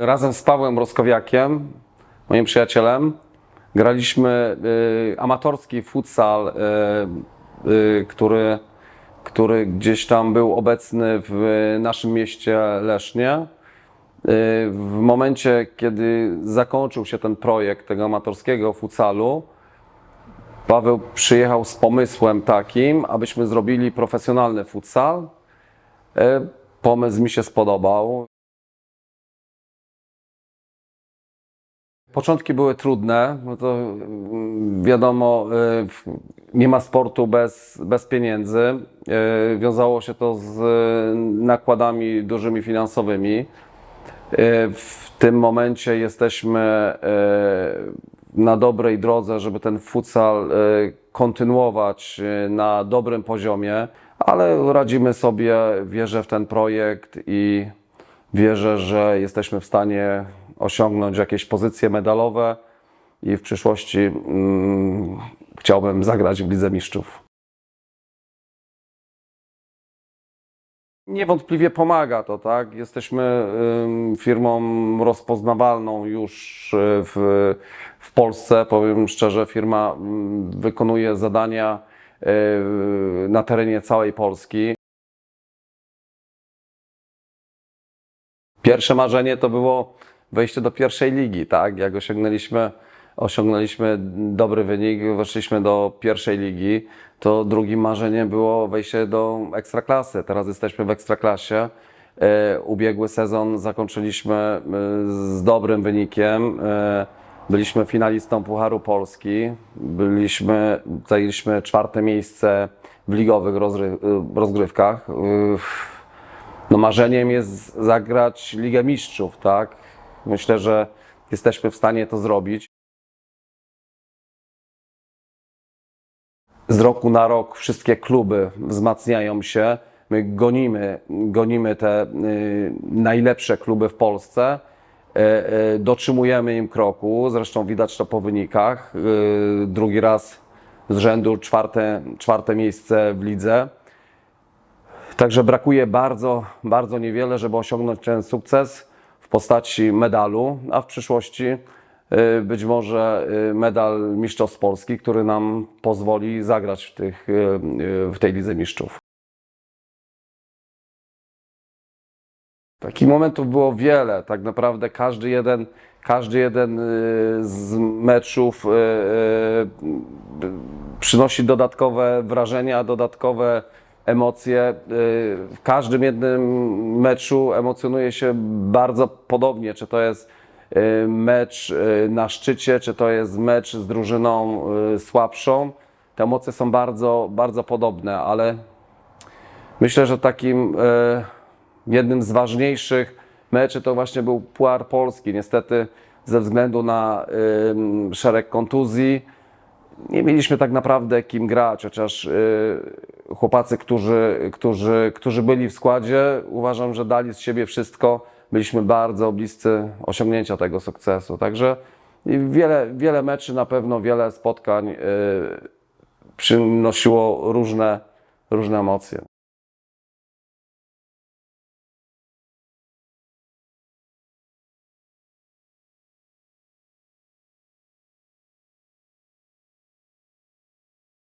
Razem z Pawłem Roskowiakiem, moim przyjacielem, graliśmy y, amatorski futsal, y, y, który, który gdzieś tam był obecny w naszym mieście Lesznie. Y, W momencie, kiedy zakończył się ten projekt tego amatorskiego futsalu, Paweł przyjechał z pomysłem takim, abyśmy zrobili profesjonalny futsal. Y, Pomysł mi się spodobał. Początki były trudne, no to mm, wiadomo, y, nie ma sportu bez, bez pieniędzy. Y, Wiązało się to z y, nakładami dużymi finansowymi. W tym momencie jesteśmy na dobrej drodze, żeby ten futsal kontynuować na dobrym poziomie, ale radzimy sobie, wierzę w ten projekt i wierzę, że jesteśmy w stanie osiągnąć jakieś pozycje medalowe i w przyszłości mm, chciałbym zagrać w Lidze Mistrzów. Niewątpliwie pomaga to, tak? Jesteśmy firmą rozpoznawalną już y, w, w Polsce. Powiem szczerze, firma ym, wykonuje zadania y, na terenie całej Polski. Pierwsze marzenie to było wejście do pierwszej ligi, tak? Jak osiągnęliśmy, osiągnęliśmy dobry wynik, weszliśmy do pierwszej ligi, to drugim marzeniem było wejście do ekstraklasy. Teraz jesteśmy w ekstraklasie. E, Ubiegły sezon zakończyliśmy e, z dobrym wynikiem. E, Byliśmy finalistą Pucharu Polski, byliśmy, zajęliśmy czwarte miejsce w ligowych rozgrywkach. No marzeniem jest zagrać Ligę Mistrzów, tak? Myślę, że jesteśmy w stanie to zrobić. Z roku na rok wszystkie kluby wzmacniają się. My gonimy, gonimy te y, najlepsze kluby w Polsce. Y, y, dotrzymujemy im kroku, zresztą widać to po wynikach. Drugi raz z rzędu czwarte, czwarte miejsce w lidze. Także brakuje bardzo, bardzo niewiele, żeby osiągnąć ten sukces postaci medalu, a w przyszłości y, być może y, medal Mistrzostw Polski, który nam pozwoli zagrać w, tych, y, w tej Lidze Mistrzów. Takich momentów było wiele. Tak naprawdę każdy jeden, każdy jeden z meczów przynosi dodatkowe wrażenia, dodatkowe emocje. Y, W każdym jednym meczu emocjonuje się bardzo podobnie, czy to jest y, mecz y, na szczycie, czy to jest mecz z drużyną słabszą. Te emocje są bardzo, bardzo podobne, ale Myślę, że takim jednym z ważniejszych meczy to właśnie był Puar Polski. Niestety ze względu na szereg kontuzji nie mieliśmy tak naprawdę kim grać, chociaż chłopacy, którzy, którzy, którzy byli w składzie, uważam, że dali z siebie wszystko. Byliśmy bardzo bliscy osiągnięcia tego sukcesu. Także wiele, wiele meczy na pewno, wiele spotkań e, przynosiło różne, różne emocje.